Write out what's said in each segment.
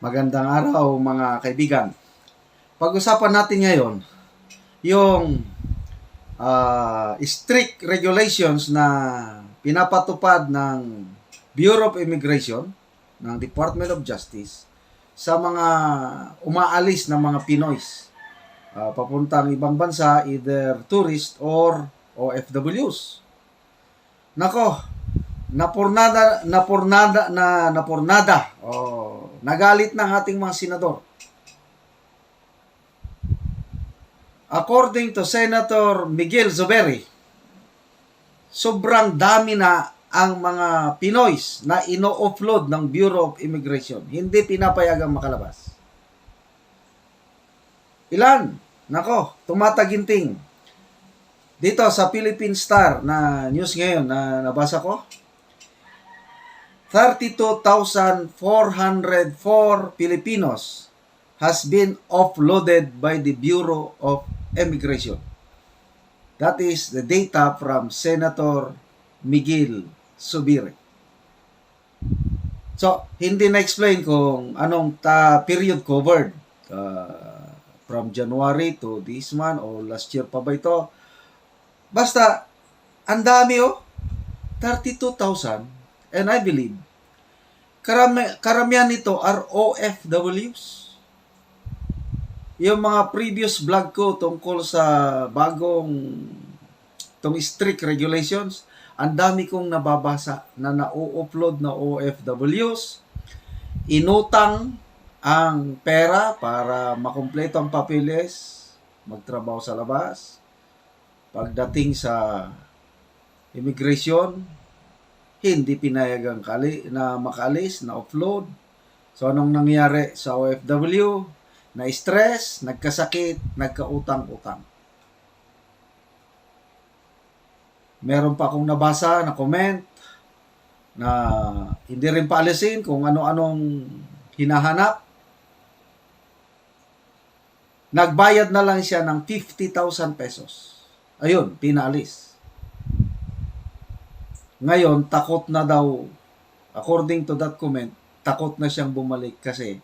Magandang araw mga kaibigan. Pag-usapan natin ngayon yung ah, strict regulations na pinapatupad ng Bureau of Immigration ng Department of Justice sa mga umaalis na mga Pinoys ah, papuntang ibang bansa either tourist or OFWs. Nako, napurnada napurnada na napurnada. Oh, nagalit ng ating mga senador. According to Senator Miguel Zuberi, sobrang dami na ang mga Pinoys na ino-offload ng Bureau of Immigration. Hindi pinapayagang makalabas. Ilan? Nako, tumataginting. Dito sa Philippine Star na news ngayon na nabasa ko, 32,404 Filipinos has been offloaded by the Bureau of Immigration. That is the data from Senator Miguel Subiri. So, hindi na-explain kung anong ta period covered. Uh, from January to this month o last year pa ba ito. Basta, ang dami oh. 32,000. And I believe, karami, karamihan nito are OFWs. Yung mga previous vlog ko tungkol sa bagong tong strict regulations, ang dami kong nababasa na na-upload na OFWs, inutang ang pera para makumpleto ang papeles, magtrabaho sa labas, pagdating sa immigration, hindi pinayagang kali na makalis, na offload. So anong nangyari sa OFW? Na stress, nagkasakit, nagkautang-utang. Meron pa akong nabasa na comment na hindi rin paalisin kung ano-anong hinahanap. Nagbayad na lang siya ng 50,000 pesos. Ayun, pinaalis. Ngayon, takot na daw, according to that comment, takot na siyang bumalik kasi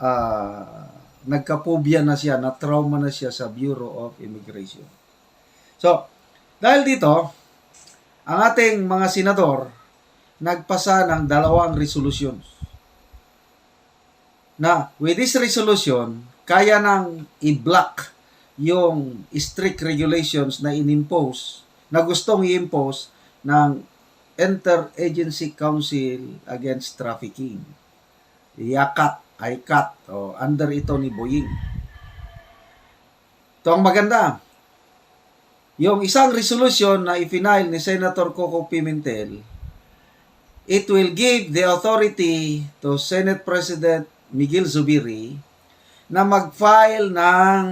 ah nagkapobia na siya, na trauma na siya sa Bureau of Immigration. So, dahil dito, ang ating mga senador nagpasa ng dalawang resolutions. Na with this resolution, kaya nang i-block yung strict regulations na inimpose, na gustong i-impose ng Interagency Council Against Trafficking. IACAT, ICAT, o under ito ni Boying. Ito ang maganda. Yung isang resolution na ifinail ni Senator Coco Pimentel, it will give the authority to Senate President Miguel Zubiri na mag-file ng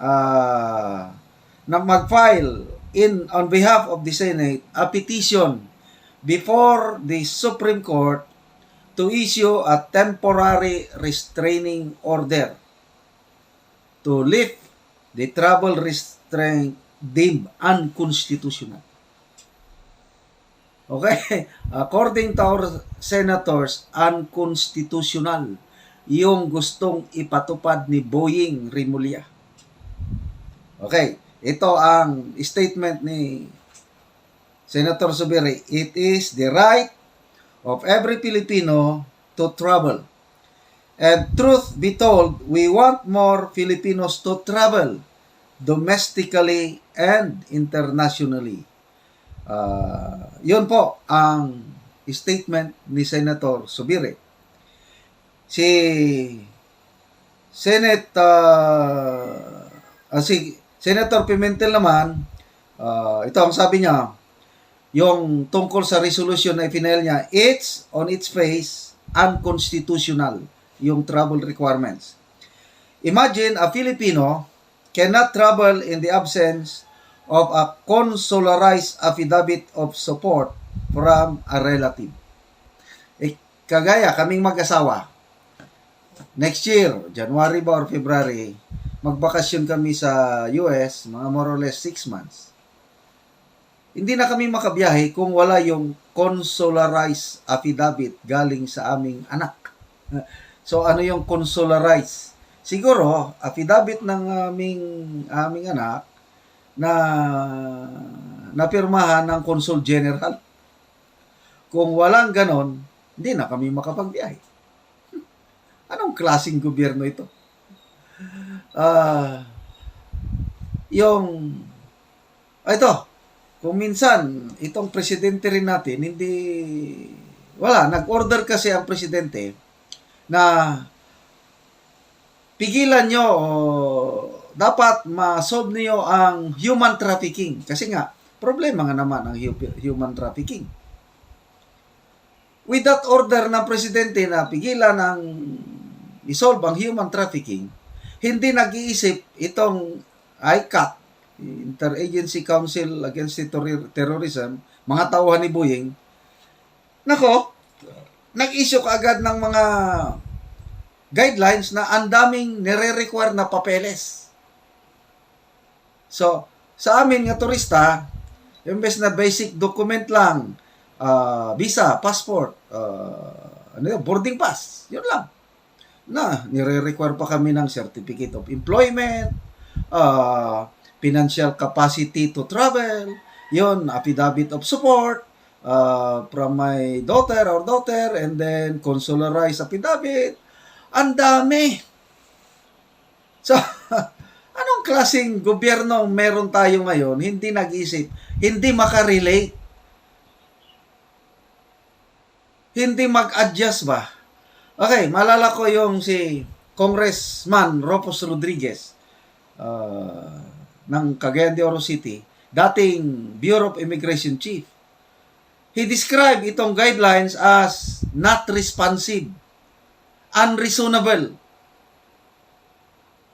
ah, na mag-file in on behalf of the Senate a petition before the Supreme Court to issue a temporary restraining order to lift the travel restraint deemed unconstitutional. Okay? According to our senators, unconstitutional yung gustong ipatupad ni Boying Rimulya. Okay, ito ang statement ni Senator Subiri. It is the right of every Filipino to travel. And truth be told, we want more Filipinos to travel domestically and internationally. Ah, yun po ang statement ni Senator Subiri. Si Senate ah, ah, si Senator Pimentel naman, ah, ito ang sabi niya, yung tungkol sa resolution na ipinail niya, it's on its face unconstitutional yung travel requirements. Imagine a Filipino cannot travel in the absence of a consularized affidavit of support from a relative. Eh, kagaya kaming mag-asawa, next year, January ba or February, magbakasyon kami sa US, mga more or less 6 months. Hindi na kami makabiyahe kung wala yung consularized affidavit galing sa aming anak. So ano yung consularized? Siguro, affidavit ng aming, aming anak na napirmahan ng Consul General. Kung walang ganon, hindi na kami makapagbiyahe. Anong klaseng gobyerno ito? Ah, yung ah, ito, kung minsan itong presidente rin natin hindi wala, nag-order kasi ang presidente na pigilan nyo o dapat ma-solve niyo ang human trafficking kasi nga problema nga naman ang hu- human trafficking. With that order ng presidente na pigilan ang isolve ang human trafficking, hindi nag-iisip itong ICAT, Interagency Council Against Terror- Terrorism, mga tauhan ni Boeing, nako, nag-issue kaagad ng mga guidelines na ang daming nire-require na papeles. So, sa amin nga turista, imbes na basic document lang, ah, visa, passport, ah, ano yun, boarding pass, yun lang. Na, nire-require pa kami ng certificate of employment, ah, financial capacity to travel, yun, affidavit of support, uh, from my daughter or daughter, and then consularized affidavit. Ang dami. So, anong klaseng gobyerno meron tayo ngayon, hindi nag-isip, hindi makarelate, hindi mag-adjust ba? Okay, malala ko yung si Congressman Ropos Rodriguez uh, ng Cagayan de Oro City, dating Bureau of Immigration Chief. He described itong guidelines as not responsive, unreasonable.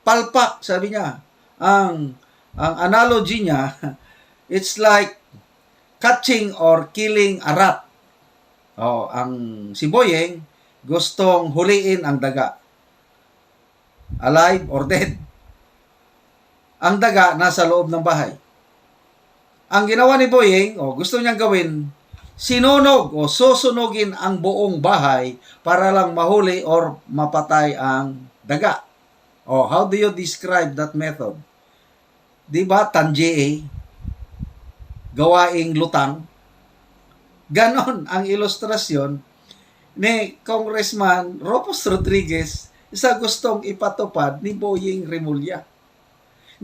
Palpak, sabi niya. Ang ang analogy niya, it's like catching or killing a rat. Oh, ang si Boyeng gustong huliin ang daga. Alive or dead. Ang daga nasa loob ng bahay. Ang ginawa ni Boyeng, oh, gusto niyang gawin, sinunog o susunugin ang buong bahay para lang mahuli or mapatay ang daga. Oh, how do you describe that method? Di ba, tanjie, gawaing lutang? Ganon ang ilustrasyon ni Congressman Ropos Rodriguez sa gustong ipatupad ni Boying Remulla.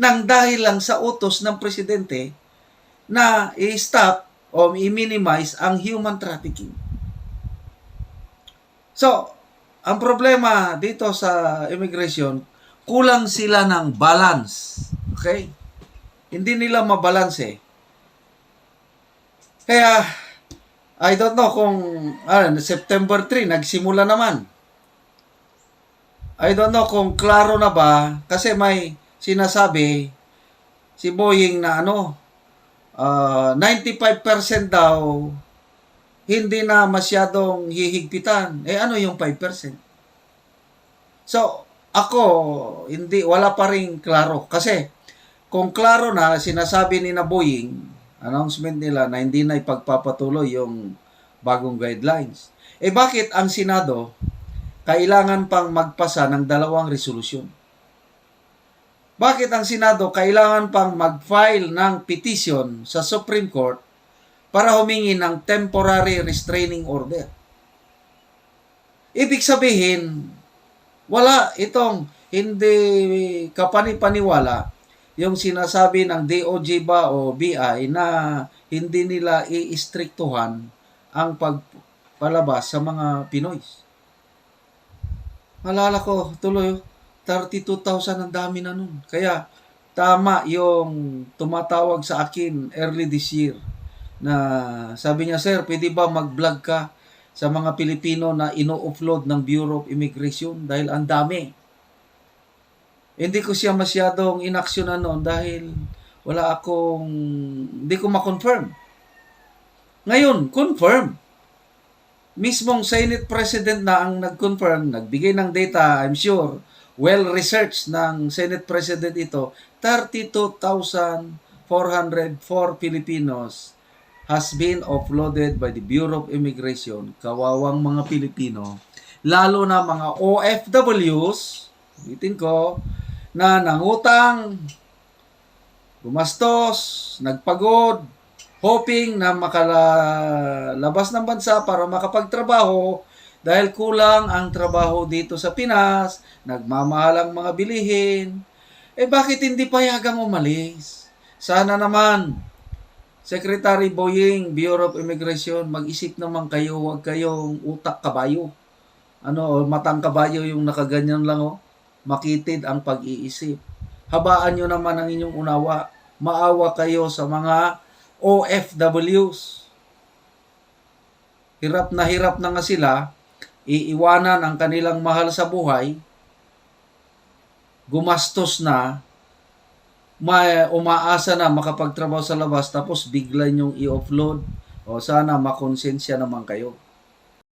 Nang dahil lang sa utos ng presidente na i-stop o i-minimize ang human trafficking. So, ang problema dito sa immigration, kulang sila ng balance. Okay? Hindi nila mabalance eh. Kaya, I don't know kung ah, September 3, nagsimula naman. I don't know kung klaro na ba kasi may sinasabi si Boeing na ano, ah, 95% daw hindi na masyadong hihigpitan. Eh ano yung 5%? So, ako, hindi, wala pa rin klaro. Kasi, kung klaro na, sinasabi ni na Boeing, announcement nila na hindi na ipagpapatuloy yung bagong guidelines. Eh bakit ang Senado kailangan pang magpasa ng dalawang resolusyon? Bakit ang Senado kailangan pang mag-file ng petition sa Supreme Court para humingi ng temporary restraining order? Ibig sabihin, wala itong hindi kapanipaniwala yung sinasabi ng DOJ ba o BI na hindi nila iistriktuhan ang pagpalabas sa mga Pinoy. Malala ko, tuloy, 32,000 ang dami na nun. Kaya, tama yung tumatawag sa akin early this year na sabi niya, Sir, pwede ba mag-vlog ka sa mga Pilipino na ino-offload ng Bureau of Immigration dahil ang dami. Hindi ko siya masyadong inaksyonan noon dahil wala akong, hindi ko ma-confirm. Ngayon, confirm. Mismong Senate President na ang nag-confirm, nagbigay ng data, I'm sure, well-researched ng Senate President ito, 32,404 Filipinos has been offloaded by the Bureau of Immigration, kawawang mga Pilipino, lalo na mga OFWs, ulitin ko, na nangutang, gumastos, nagpagod, hoping na makalabas ng bansa para makapagtrabaho dahil kulang ang trabaho dito sa Pinas, nagmamahal ang mga bilihin, eh bakit hindi payagang umalis? Sana naman, Secretary Boying, Bureau of Immigration, mag-isip naman kayo, huwag kayong utak kabayo. Ano, matang kabayo yung nakaganyan lang, oh. Makitid ang pag-iisip. Habaan nyo naman ang inyong unawa. Maawa kayo sa mga OFWs. Hirap na hirap na nga sila, iiwanan ang kanilang mahal sa buhay, gumastos na, may umaasa na makapagtrabaho sa labas tapos bigla niyong i-offload o sana makonsensya naman kayo.